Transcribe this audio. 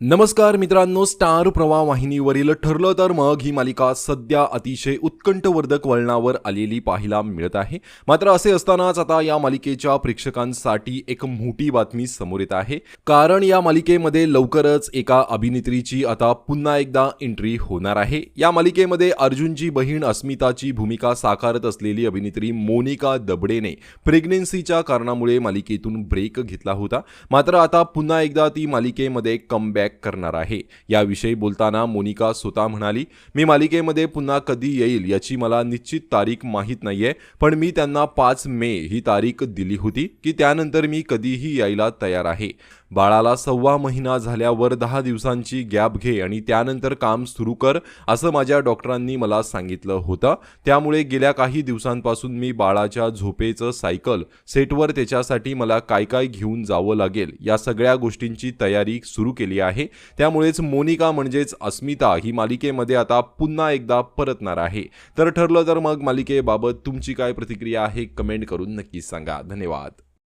नमस्कार मित्रांनो स्टार प्रवाह वाहिनीवरील ठरलं तर मग ही मालिका सध्या अतिशय उत्कंठवर्धक वळणावर आलेली पाहायला मिळत आहे. मात्र असे असतानाच आता या मालिकेच्या प्रेक्षकांसाठी एक मोठी बातमी समोर येत आहे. कारण या मालिकेमध्ये लवकरच एका अभिनेत्रीची आता पुन्हा एकदा एंट्री होणार आहे. या मालिकेमध्ये अर्जुनची बहीण अस्मिताची भूमिका साकारत असलेली अभिनेत्री मोनिका दबडेने प्रेग्नेन्सीच्या कारणामुळे मालिकेतून ब्रेक घेतला होता. मात्र आता पुन्हा एकदा ती मालिकेमध्ये कमबॅक करणार आहे. याविषयी बोलताना मोनिका स्वतः म्हणाली मी मालिकेमध्ये पुन्हा कधी येईल याची मला निश्चित तारीख माहीत नाहीये पण मी त्यांना पाच मे ही तारीख दिली होती की त्यानंतर मी कधीही यायला तयार आहे. बाळाला सव्वा महिना झाल्यावर दहा दिवसांची गॅप घे आणि त्यानंतर काम सुरू कर असं माझ्या डॉक्टरांनी मला सांगितलं होतं. त्यामुळे गेल्या काही दिवसांपासून मी बाळाच्या झोपेचं सायकल सेटवर त्याच्यासाठी मला काय काय घेऊन जावं लागेल या सगळ्या गोष्टींची तयारी सुरू केली आहे. त्यामुळेच मोनिका म्हणजेच अस्मिता ही मालिकेमध्ये आता पुन्हा एकदा परतणार आहे. तर ठरलं तर मग मालिकेबाबत तुमची काय प्रतिक्रिया आहे कमेंट करून नक्कीच सांगा. धन्यवाद.